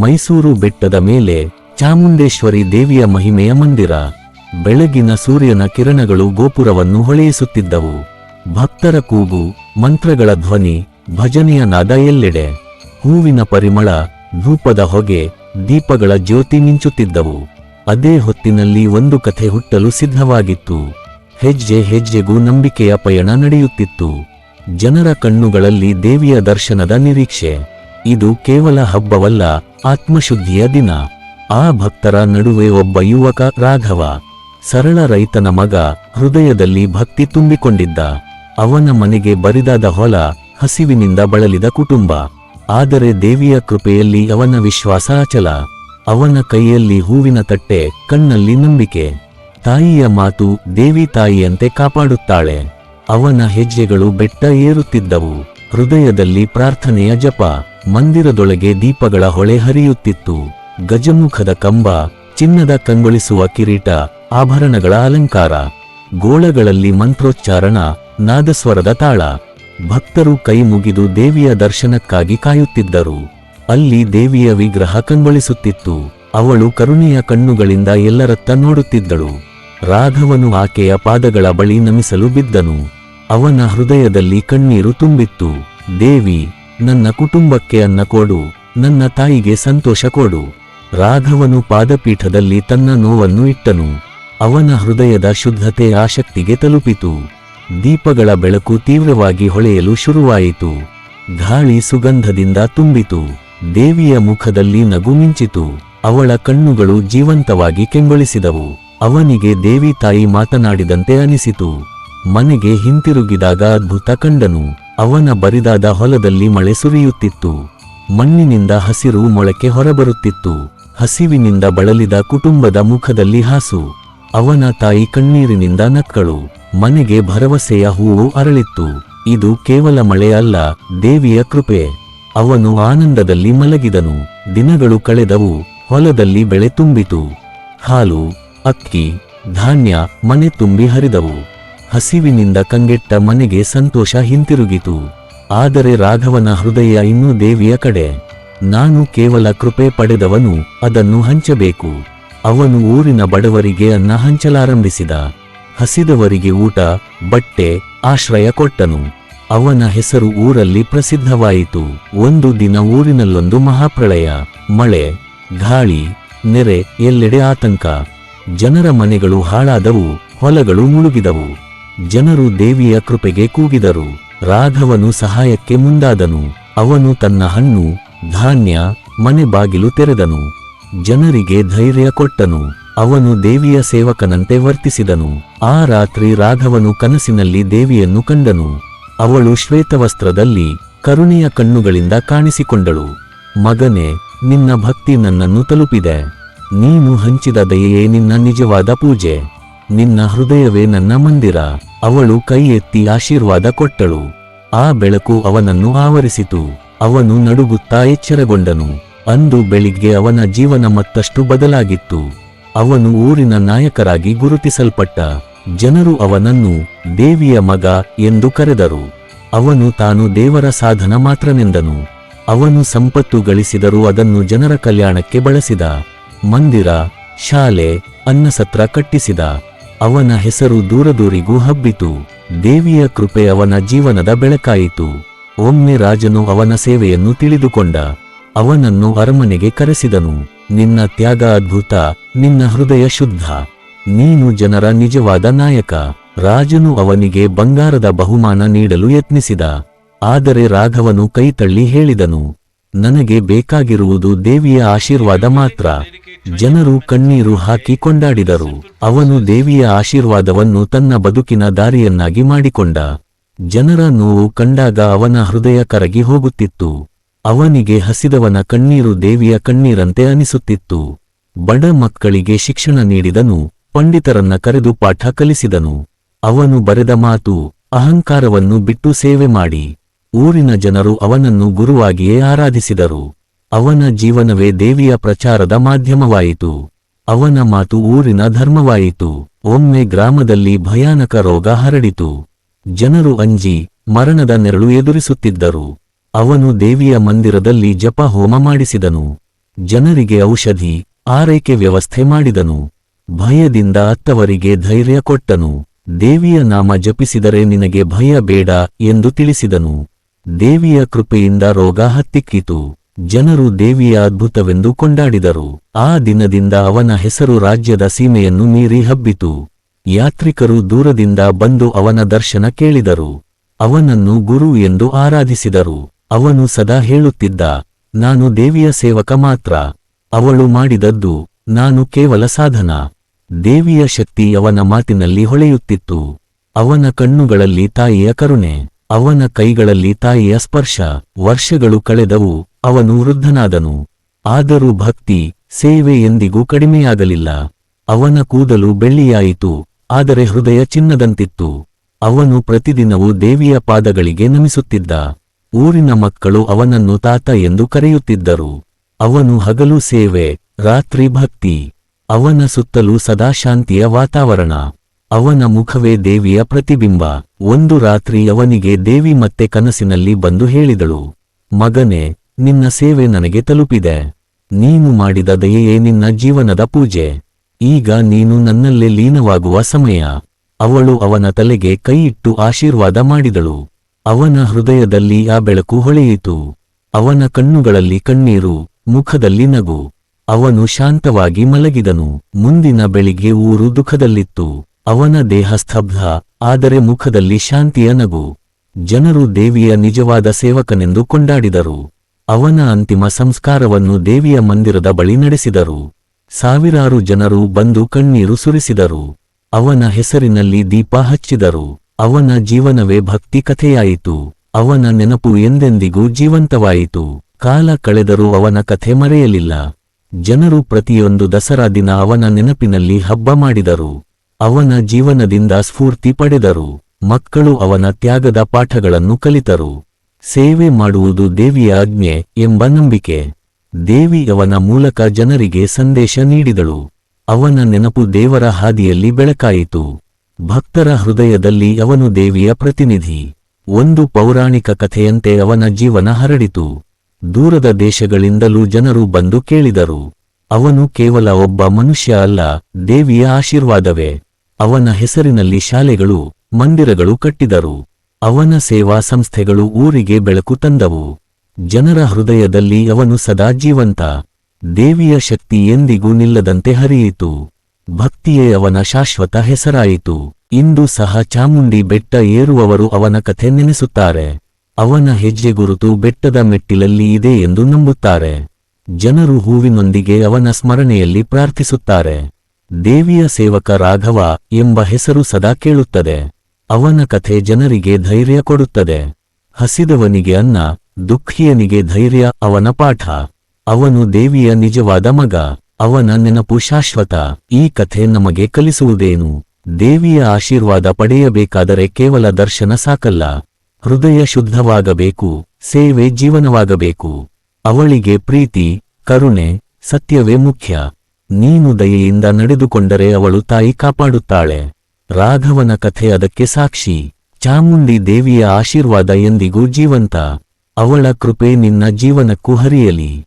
ಮೈಸೂರು ಬೆಟ್ಟದ ಮೇಲೆ ಚಾಮುಂಡೇಶ್ವರಿ ದೇವಿಯ ಮಹಿಮೆಯ ಮಂದಿರ. ಬೆಳಗಿನ ಸೂರ್ಯನ ಕಿರಣಗಳು ಗೋಪುರವನ್ನು ಹೊಳೆಯಿಸುತ್ತಿದ್ದವು. ಭಕ್ತರ ಕೂಗು, ಮಂತ್ರಗಳ ಧ್ವನಿ, ಭಜನೆಯ ನಾದ ಎಲ್ಲೆಡೆ. ಹೂವಿನ ಪರಿಮಳ, ಧೂಪದ ಹೊಗೆ, ದೀಪಗಳ ಜ್ಯೋತಿ ಮಿಂಚುತ್ತಿದ್ದವು. ಅದೇ ಹೊತ್ತಿನಲ್ಲಿ ಒಂದು ಕಥೆ ಹುಟ್ಟಲು ಸಿದ್ಧವಾಗಿತ್ತು. ಹೆಜ್ಜೆ ಹೆಜ್ಜೆಗೂ ನಂಬಿಕೆಯ ಪಯಣ ನಡೆಯುತ್ತಿತ್ತು. ಜನರ ಕಣ್ಣುಗಳಲ್ಲಿ ದೇವಿಯ ದರ್ಶನದ ನಿರೀಕ್ಷೆ. ಇದು ಕೇವಲ ಹಬ್ಬವಲ್ಲ, ಆತ್ಮಶುದ್ಧಿಯ ದಿನ. ಆ ಭಕ್ತರ ನಡುವೆ ಒಬ್ಬ ಯುವಕ ರಾಘವ, ಸರಳ ರೈತನ ಮಗ, ಹೃದಯದಲ್ಲಿ ಭಕ್ತಿ ತುಂಬಿಕೊಂಡಿದ್ದ. ಅವನ ಮನೆಗೆ ಬರಿದಾದ ಹೊಲ, ಹಸಿವಿನಿಂದ ಬಳಲಿದ ಕುಟುಂಬ. ಆದರೆ ದೇವಿಯ ಕೃಪೆಯಲ್ಲಿ ಅವನ ವಿಶ್ವಾಸ ಅಚಲ. ಅವನ ಕೈಯಲ್ಲಿ ಹೂವಿನ ತಟ್ಟೆ, ಕಣ್ಣಲ್ಲಿ ನಂಬಿಕೆ. ತಾಯಿಯ ಮಾತು ದೇವಿ ತಾಯಿಯಂತೆ ಕಾಪಾಡುತ್ತಾಳೆ. ಅವನ ಹೆಜ್ಜೆಗಳು ಬೆಟ್ಟ ಏರುತ್ತಿದ್ದವು. ಹೃದಯದಲ್ಲಿ ಪ್ರಾರ್ಥನೆಯ ಜಪ. ಮಂದಿರದೊಳಗೆ ದೀಪಗಳ ಹೊಳೆ ಹರಿಯುತ್ತಿತ್ತು. ಗಜಮುಖದ ಕಂಬ, ಚಿನ್ನದ ಕಂಗೊಳಿಸುವ ಕಿರೀಟ, ಆಭರಣಗಳ ಅಲಂಕಾರ, ಗೋಳಗಳಲ್ಲಿ ಮಂತ್ರೋಚ್ಚಾರಣ, ನಾದಸ್ವರದ ತಾಳ. ಭಕ್ತರು ಕೈ ಮುಗಿದು ದೇವಿಯ ದರ್ಶನಕ್ಕಾಗಿ ಕಾಯುತ್ತಿದ್ದರು. ಅಲ್ಲಿ ದೇವಿಯ ವಿಗ್ರಹ ಕಂಗೊಳಿಸುತ್ತಿತ್ತು. ಅವಳು ಕರುಣೆಯ ಕಣ್ಣುಗಳಿಂದ ಎಲ್ಲರತ್ತ ನೋಡುತ್ತಿದ್ದಳು. ರಾಘವನು ಆಕೆಯ ಪಾದಗಳ ಬಳಿ ನಮಿಸಲು ಬಿದ್ದನು. ಅವನ ಹೃದಯದಲ್ಲಿ ಕಣ್ಣೀರು ತುಂಬಿತ್ತು. ದೇವಿ ನನ್ನ ಕುಟುಂಬಕ್ಕೆ ಅನ್ನ ಕೊಡು, ನನ್ನ ತಾಯಿಗೆ ಸಂತೋಷ ಕೊಡು. ರಾಘವನು ಪಾದಪೀಠದಲ್ಲಿ ತನ್ನ ನೋವನ್ನು ಇಟ್ಟನು. ಅವನ ಹೃದಯದ ಶುದ್ಧತೆ ಆಸಕ್ತಿಗೆ ತಲುಪಿತು. ದೀಪಗಳ ಬೆಳಕು ತೀವ್ರವಾಗಿ ಹೊಳೆಯಲು ಶುರುವಾಯಿತು. ಗಾಳಿ ಸುಗಂಧದಿಂದ ತುಂಬಿತು. ದೇವಿಯ ಮುಖದಲ್ಲಿ ನಗು ಮಿಂಚಿತು. ಅವಳ ಕಣ್ಣುಗಳು ಜೀವಂತವಾಗಿ ಕೆಂಗೊಳಿಸಿದವು. ಅವನಿಗೆ ದೇವಿ ತಾಯಿ ಮಾತನಾಡಿದಂತೆ ಅನಿಸಿತು. ಮನೆಗೆ ಹಿಂತಿರುಗಿದಾಗ ಅದ್ಭುತ ಕಂಡನು. ಅವನ ಬರಿದಾದ ಹೊಲದಲ್ಲಿ ಮಳೆ ಸುರಿಯುತ್ತಿತ್ತು. ಮಣ್ಣಿನಿಂದ ಹಸಿರು ಮೊಳಕೆ ಹೊರಬರುತ್ತಿತ್ತು. ಹಸಿವಿನಿಂದ ಬಳಲಿದ ಕುಟುಂಬದ ಮುಖದಲ್ಲಿ ಹಾಸು. ಅವನ ತಾಯಿ ಕಣ್ಣೀರಿನಿಂದ ನಕ್ಕಳು. ಮನೆಗೆ ಭರವಸೆಯ ಹೂವು ಅರಳಿತ್ತು. ಇದು ಕೇವಲ ಮಳೆಯಲ್ಲ ದೇವಿಯ ಕೃಪೆ. ಅವನು ಆನಂದದಲ್ಲಿ ಮಲಗಿದನು. ದಿನಗಳು ಕಳೆದವು, ಹೊಲದಲ್ಲಿ ಬೆಳೆ ತುಂಬಿತು. ಹಾಲು, ಅಕ್ಕಿ, ಧಾನ್ಯ, ಮನೆ ತುಂಬಿ ಹರಿದವು. ಹಸಿವಿನಿಂದ ಕಂಗೆಟ್ಟ ಮನೆಗೆ ಸಂತೋಷ ಹಿಂತಿರುಗಿತು. ಆದರೆ ರಾಘವನ ಹೃದಯ ಇನ್ನೂ ದೇವಿಯ ಕಡೆ. ನಾನು ಕೇವಲ ಕೃಪೆ ಪಡೆದವನು, ಅದನ್ನು ಹಂಚಬೇಕು. ಅವನು ಊರಿನ ಬಡವರಿಗೆ ಅನ್ನ ಹಂಚಲಾರಂಭಿಸಿದ. ಹಸಿದವರಿಗೆ ಊಟ, ಬಟ್ಟೆ, ಆಶ್ರಯ ಕೊಟ್ಟನು. ಅವನ ಹೆಸರು ಊರಲ್ಲಿ ಪ್ರಸಿದ್ಧವಾಯಿತು. ಒಂದು ದಿನ ಊರಿನಲ್ಲೊಂದು ಮಹಾಪ್ರಳಯ, ಮಳೆ, ಗಾಳಿ, ನೆರೆ, ಎಲ್ಲೆಡೆ ಆತಂಕ. ಜನರ ಮನೆಗಳು ಹಾಳಾದವು, ಹೊಲಗಳು ಮುಳುಗಿದವು. ಜನರು ದೇವಿಯ ಕೃಪೆಗೆ ಕೂಗಿದರು. ರಾಘವನು ಸಹಾಯಕ್ಕೆ ಮುಂದಾದನು. ಅವನು ತನ್ನ ಹಣ್ಣು, ಧಾನ್ಯ, ಮನೆ ಬಾಗಿಲು ತೆರೆದನು. ಜನರಿಗೆ ಧೈರ್ಯ ಕೊಟ್ಟನು. ಅವನು ದೇವಿಯ ಸೇವಕನಂತೆ ವರ್ತಿಸಿದನು. ಆ ರಾತ್ರಿ ರಾಘವನು ಕನಸಿನಲ್ಲಿ ದೇವಿಯನ್ನು ಕಂಡನು. ಅವಳು ಶ್ವೇತವಸ್ತ್ರದಲ್ಲಿ ಕರುಣೆಯ ಕಣ್ಣುಗಳಿಂದ ಕಾಣಿಸಿಕೊಂಡಳು. ಮಗನೇ, ನಿನ್ನ ಭಕ್ತಿ ನನ್ನನ್ನು ತಲುಪಿದೆ. ನೀನು ಹಂಚಿದ ದಯೆಯೇ ನಿನ್ನ ನಿಜವಾದ ಪೂಜೆ. ನಿನ್ನ ಹೃದಯವೇ ನನ್ನ ಮಂದಿರ. ಅವಳು ಕೈ ಎತ್ತಿ ಆಶೀರ್ವಾದ ಕೊಟ್ಟಳು. ಆ ಬೆಳಕು ಅವನನ್ನು ಆವರಿಸಿತು. ಅವನು ನಡುಗುತ್ತಾ ಎಚ್ಚರಗೊಂಡನು. ಅಂದು ಬೆಳಿಗ್ಗೆ ಅವನ ಜೀವನ ಮತ್ತಷ್ಟು ಬದಲಾಗಿತ್ತು. ಅವನು ಊರಿನ ನಾಯಕರಾಗಿ ಗುರುತಿಸಲ್ಪಟ್ಟ. ಜನರು ಅವನನ್ನು ದೇವಿಯ ಮಗ ಎಂದು ಕರೆದರು. ಅವನು ತಾನು ದೇವರ ಸಾಧನ ಮಾತ್ರನೆಂದನು ಅವನು ಸಂಪತ್ತು ಗಳಿಸಿದರೂ ಅದನ್ನು ಜನರ ಕಲ್ಯಾಣಕ್ಕೆ ಬಳಸಿದ. ಮಂದಿರ, ಶಾಲೆ, ಅನ್ನಸತ್ರ ಕಟ್ಟಿಸಿದ. ಅವನ ಹೆಸರು ದೂರದೂರಿಗೂ ಹಬ್ಬಿತು. ದೇವಿಯ ಕೃಪೆ ಅವನ ಜೀವನದ ಬೆಳಕಾಯಿತು. ಒಮ್ಮೆ ರಾಜನು ಅವನ ಸೇವೆಯನ್ನು ತಿಳಿದುಕೊಂಡ. ಅವನನ್ನು ಅರಮನೆಗೆ ಕರೆಸಿದನು. ನಿನ್ನ ತ್ಯಾಗ ಅದ್ಭುತ, ನಿನ್ನ ಹೃದಯ ಶುದ್ಧ. ನೀನು ಜನರ ನಿಜವಾದ ನಾಯಕ. ರಾಜನು ಅವನಿಗೆ ಬಂಗಾರದ ಬಹುಮಾನ ನೀಡಲು ಯತ್ನಿಸಿದ. ಆದರೆ ರಾಘವನು ಕೈತಳ್ಳಿ ಹೇಳಿದನು. ನನಗೆ ಬೇಕಾಗಿರುವುದು ದೇವಿಯ ಆಶೀರ್ವಾದ ಮಾತ್ರ. ಜನರು ಕಣ್ಣೀರು ಹಾಕಿ ಕೊಂಡಾಡಿದರು. ಅವನು ದೇವಿಯ ಆಶೀರ್ವಾದವನ್ನು ತನ್ನ ಬದುಕಿನ ದಾರಿಯನ್ನಾಗಿ ಮಾಡಿಕೊಂಡ. ಜನರ ನೋವು ಕಂಡಾಗ ಅವನ ಹೃದಯ ಕರಗಿ ಹೋಗುತ್ತಿತ್ತು. ಅವನಿಗೆ ಹಸಿದವನ ಕಣ್ಣೀರು ದೇವಿಯ ಕಣ್ಣೀರಂತೆ ಅನಿಸುತ್ತಿತ್ತು. ಬಡ ಮಕ್ಕಳಿಗೆ ಶಿಕ್ಷಣ ನೀಡಿದನು, ಪಂಡಿತರನ್ನ ಕರೆದು ಪಾಠ ಕಲಿಸಿದನು. ಅವನು ಬರೆದ ಮಾತು, ಅಹಂಕಾರವನ್ನು ಬಿಟ್ಟು ಸೇವೆ ಮಾಡಿ. ಊರಿನ ಜನರು ಅವನನ್ನು ಗುರುವಾಗಿಯೇ ಆರಾಧಿಸಿದರು. ಅವನ ಜೀವನವೇ ದೇವಿಯ ಪ್ರಚಾರದ ಮಾಧ್ಯಮವಾಯಿತು. ಅವನ ಮಾತು ಊರಿನ ಧರ್ಮವಾಯಿತು. ಒಮ್ಮೆ ಗ್ರಾಮದಲ್ಲಿ ಭಯಾನಕ ರೋಗ ಹರಡಿತು. ಜನರು ಅಂಜಿ, ಮರಣದ ನೆರಳು ಎದುರಿಸುತ್ತಿದ್ದರು. ಅವನು ದೇವಿಯ ಮಂದಿರದಲ್ಲಿ ಜಪ ಹೋಮ ಮಾಡಿಸಿದನು. ಜನರಿಗೆ ಔಷಧಿ, ಆರೈಕೆ ವ್ಯವಸ್ಥೆ ಮಾಡಿದನು. ಭಯದಿಂದ ಅತ್ತವರಿಗೆ ಧೈರ್ಯ ಕೊಟ್ಟನು. ದೇವಿಯ ನಾಮ ಜಪಿಸಿದರೆ ನಿನಗೆ ಭಯ ಬೇಡ ಎಂದು ತಿಳಿಸಿದನು. ದೇವಿಯ ಕೃಪೆಯಿಂದ ರೋಗ ಹತ್ತಿಕ್ಕಿತು ಜನರು ದೇವಿಯ ಅದ್ಭುತವೆಂದು ಕೊಂಡಾಡಿದರು. ಆ ದಿನದಿಂದ ಅವನ ಹೆಸರು ರಾಜ್ಯದ ಸೀಮೆಯನ್ನು ಮೀರಿ ಹಬ್ಬಿತು. ಯಾತ್ರಿಕರು ದೂರದಿಂದ ಬಂದು ಅವನ ದರ್ಶನ ಕೇಳಿದರು. ಅವನನ್ನು ಗುರು ಎಂದು ಆರಾಧಿಸಿದರು. ಅವನು ಸದಾ ಹೇಳುತ್ತಿದ್ದ, ನಾನು ದೇವಿಯ ಸೇವಕ ಮಾತ್ರ. ಅವಳು ಮಾಡಿದದ್ದು ನಾನು ಕೇವಲ ಸಾಧನ. ದೇವಿಯ ಶಕ್ತಿ ಅವನ ಮಾತಿನಲ್ಲಿ ಹೊಳೆಯುತ್ತಿತ್ತು. ಅವನ ಕಣ್ಣುಗಳಲ್ಲಿ ತಾಯಿಯ ಕರುಣೆ. ಅವನ ಕೈಗಳಲ್ಲಿ ತಾಯಿಯ ಸ್ಪರ್ಶ, ವರ್ಷಗಳು ಕಳೆದವು, ಅವನು ವೃದ್ಧನಾದನು. ಆದರೂ ಭಕ್ತಿ, ಸೇವೆ ಎಂದಿಗೂ ಕಡಿಮೆಯಾಗಲಿಲ್ಲ. ಅವನ ಕೂದಲು ಬೆಳ್ಳಿಯಾಯಿತು, ಆದರೆ ಹೃದಯ ಚಿನ್ನದಂತಿತ್ತು. ಅವನು ಪ್ರತಿದಿನವೂ ದೇವಿಯ ಪಾದಗಳಿಗೆ ನಮಿಸುತ್ತಿದ್ದ. ಊರಿನ ಮಕ್ಕಳು ಅವನನ್ನು ತಾತ ಎಂದು ಕರೆಯುತ್ತಿದ್ದರು. ಅವನು ಹಗಲು ಸೇವೆ, ರಾತ್ರಿ ಭಕ್ತಿ. ಅವನ ಸುತ್ತಲೂ ಸದಾ ಶಾಂತಿಯ ವಾತಾವರಣ. ಅವನ ಮುಖವೇ ದೇವಿಯ ಪ್ರತಿಬಿಂಬ. ಒಂದು ರಾತ್ರಿ ಅವನಿಗೆ ದೇವಿ ಮತ್ತೆ ಕನಸಿನಲ್ಲಿ ಬಂದು ಹೇಳಿದಳು, ಮಗನೇ, ನಿನ್ನ ಸೇವೆ ನನಗೆ ತಲುಪಿದೆ. ನೀನು ಮಾಡಿದ ದಯೆಯೇ ನಿನ್ನ ಜೀವನದ ಪೂಜೆ. ಈಗ ನೀನು ನನ್ನಲ್ಲೇ ಲೀನವಾಗುವ ಸಮಯ. ಅವಳು ಅವನ ತಲೆಗೆ ಕೈಯಿಟ್ಟು ಆಶೀರ್ವಾದ ಮಾಡಿದಳು. ಅವನ ಹೃದಯದಲ್ಲಿ ಆ ಬೆಳಕು ಹೊಳೆಯಿತು. ಅವನ ಕಣ್ಣುಗಳಲ್ಲಿ ಕಣ್ಣೀರು, ಮುಖದಲ್ಲಿ ನಗು. ಅವನು ಶಾಂತವಾಗಿ ಮಲಗಿದನು. ಮುಂದಿನ ಬೆಳಿಗ್ಗೆ ಊರು ದುಃಖದಲ್ಲಿತ್ತು. ಅವನ ದೇಹ ಸ್ತಬ್ಧ, ಆದರೆ ಮುಖದಲ್ಲಿ ಶಾಂತಿಯ ನಗು. ಜನರು ದೇವಿಯ ನಿಜವಾದ ಸೇವಕನೆಂದು ಕೊಂಡಾಡಿದರು. ಅವನ ಅಂತಿಮ ಸಂಸ್ಕಾರವನ್ನು ದೇವಿಯ ಮಂದಿರದ ಬಳಿ ನಡೆಸಿದರು. ಸಾವಿರಾರು ಜನರು ಬಂದು ಕಣ್ಣೀರು ಸುರಿಸಿದರು. ಅವನ ಹೆಸರಿನಲ್ಲಿ ದೀಪ ಹಚ್ಚಿದರು. ಅವನ ಜೀವನವೇ ಭಕ್ತಿ ಕಥೆಯಾಯಿತು. ಅವನ ನೆನಪು ಎಂದೆಂದಿಗೂ ಜೀವಂತವಾಯಿತು. ಕಾಲ ಕಳೆದರೂ ಅವನ ಕಥೆ ಮರೆಯಲಿಲ್ಲ. ಜನರು ಪ್ರತಿಯೊಂದು ದಸರಾ ದಿನ ಅವನ ನೆನಪಿನಲ್ಲಿ ಹಬ್ಬ ಮಾಡಿದರು. ಅವನ ಜೀವನದಿಂದ ಸ್ಫೂರ್ತಿ ಪಡೆದರು. ಮಕ್ಕಳು ಅವನ ತ್ಯಾಗದ ಪಾಠಗಳನ್ನು ಕಲಿತರು. ಸೇವೆ ಮಾಡುವುದು ದೇವಿಯ ಆಜ್ಞೆ ಎಂಬ ನಂಬಿಕೆ. ದೇವಿ ಅವನ ಮೂಲಕ ಜನರಿಗೆ ಸಂದೇಶ ನೀಡಿದಳು. ಅವನ ನೆನಪು ದೇವರ ಹಾದಿಯಲ್ಲಿ ಬೆಳಕಾಯಿತು. ಭಕ್ತರ ಹೃದಯದಲ್ಲಿ ಅವನು ದೇವಿಯ ಪ್ರತಿನಿಧಿ. ಒಂದು ಪೌರಾಣಿಕ ಕಥೆಯಂತೆ ಅವನ ಜೀವನ ಹರಡಿತು. ದೂರದ ದೇಶಗಳಿಂದಲೂ ಜನರು ಬಂದು ಕೇಳಿದರು. ಅವನು ಕೇವಲ ಒಬ್ಬ ಮನುಷ್ಯ ಅಲ್ಲ, ದೇವಿಯ ಆಶೀರ್ವಾದವೇ. ಅವನ ಹೆಸರಿನಲ್ಲಿ ಶಾಲೆಗಳು, ಮಂದಿರಗಳು ಕಟ್ಟಿದರು. ಅವನ ಸೇವಾ ಸಂಸ್ಥೆಗಳು ಊರಿಗೆ ಬೆಳಕು ತಂದವು. ಜನರ ಹೃದಯದಲ್ಲಿ ಅವನು ಸದಾ ಜೀವಂತ. ದೇವಿಯ ಶಕ್ತಿ ಎಂದಿಗೂ ನಿಲ್ಲದಂತೆ ಹರಿಯಿತು. ಭಕ್ತಿಯೇ ಅವನ ಶಾಶ್ವತ ಹೆಸರಾಯಿತು. ಇಂದು ಸಹ ಚಾಮುಂಡಿ ಬೆಟ್ಟ ಏರುವವರು ಅವನ ಕಥೆ ನೆನೆಸುತ್ತಾರೆ. ಅವನ ಹೆಜ್ಜೆ ಗುರುತು ಬೆಟ್ಟದ ಮೆಟ್ಟಿಲಲ್ಲಿ ಇದೆ ಎಂದು ನಂಬುತ್ತಾರೆ. ಜನರು ಹೂವಿನೊಂದಿಗೆ ಅವನ ಸ್ಮರಣೆಯಲ್ಲಿ ಪ್ರಾರ್ಥಿಸುತ್ತಾರೆ. ದೇವಿಯ ಸೇವಕ ರಾಘವ ಎಂಬ ಹೆಸರು ಸದಾ ಕೇಳುತ್ತದೆ. ಅವನ ಕಥೆ ಜನರಿಗೆ ಧೈರ್ಯ ಕೊಡುತ್ತದೆ. ಹಸಿದವನಿಗೆ ಅನ್ನ, ದುಃಖಿಯನಿಗೆ ಧೈರ್ಯ, ಅವನ ಪಾಠ. ಅವನು ದೇವಿಯ ನಿಜವಾದ ಮಗ, ಅವನ ನೆನಪು ಶಾಶ್ವತ. ಈ ಕಥೆ ನಮಗೆ ಕಲಿಸುವುದೇನು? ದೇವಿಯ ಆಶೀರ್ವಾದ ಪಡೆಯಬೇಕಾದರೆ ಕೇವಲ ದರ್ಶನ ಸಾಕಲ್ಲ. ಹೃದಯ ಶುದ್ಧವಾಗಬೇಕು, ಸೇವೆ ಜೀವನವಾಗಬೇಕು. ಅವಳಿಗೆ ಪ್ರೀತಿ, ಕರುಣೆ, ಸತ್ಯವೇ ಮುಖ್ಯ. ನೀನು ದಯೆಯಿಂದ ನಡೆದುಕೊಂಡರೆ ಅವಳು ತಾಯಿ ಕಾಪಾಡುತ್ತಾಳೆ. ರಾಘವನ ಕಥೆ ಅದಕ್ಕೆ ಸಾಕ್ಷಿ. ಚಾಮುಂಡಿ ದೇವಿಯ ಆಶೀರ್ವಾದ ಎಂದಿಗೂ ಜೀವಂತ. ಅವಳ ಕೃಪೆ ನಿನ್ನ ಜೀವನಕ್ಕೂ ಹರಿಯಲಿ.